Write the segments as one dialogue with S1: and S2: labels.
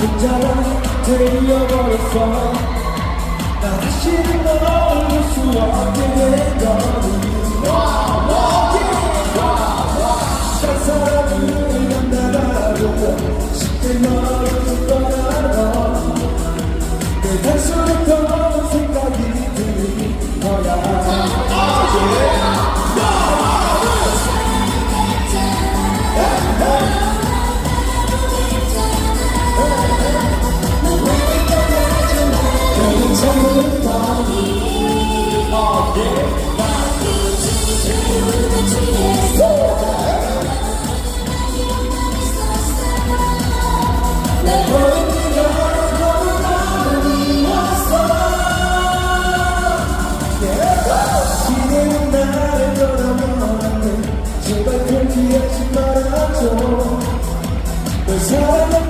S1: 혼자만 되어버렸어. 나 다시는 널볼수 없게 된거 널사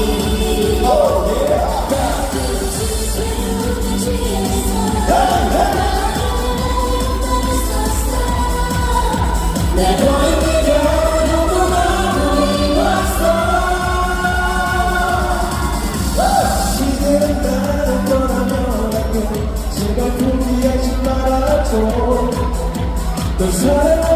S1: 시대는 나를 떠나면 제발 포기하지 말아줘. 널 사랑할